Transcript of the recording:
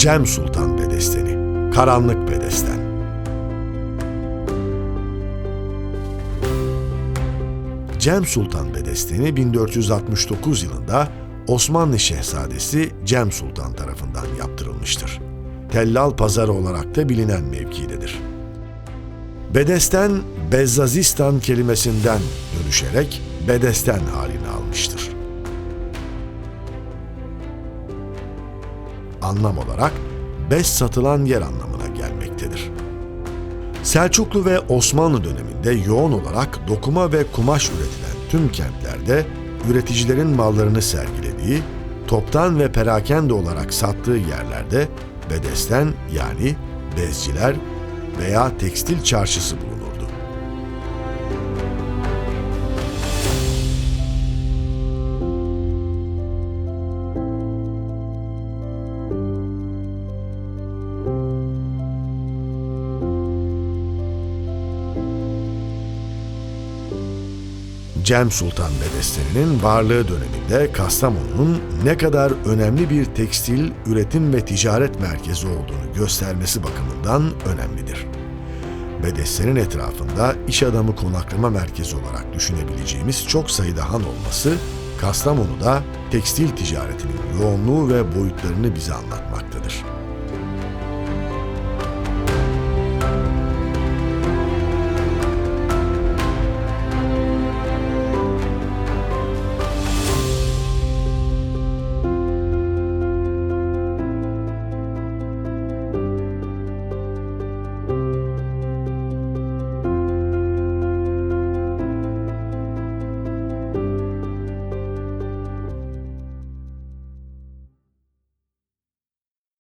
Cem Sultan Bedesteni, Karanlık Bedesten. Cem Sultan Bedesteni 1469 yılında Osmanlı Şehzadesi Cem Sultan tarafından yaptırılmıştır. Tellal Pazarı olarak da bilinen mevkidedir. Bedesten, Bezzazistan kelimesinden dönüşerek Bedesten halini almıştır. Anlam olarak bez satılan yer anlamına gelmektedir. Selçuklu ve Osmanlı döneminde yoğun olarak dokuma ve kumaş üretilen tüm kentlerde üreticilerin mallarını sergilediği, toptan ve perakende olarak sattığı yerlerde bedesten yani bezciler veya tekstil çarşısı bulunurdu. Cem Sultan Bedesteni'nin varlığı döneminde Kastamonu'nun ne kadar önemli bir tekstil, üretim ve ticaret merkezi olduğunu göstermesi bakımından önemlidir. Bedesten'in etrafında iş adamı konaklama merkezi olarak düşünebileceğimiz çok sayıda han olması, Kastamonu'da tekstil ticaretinin yoğunluğu ve boyutlarını bize anlatmaktadır.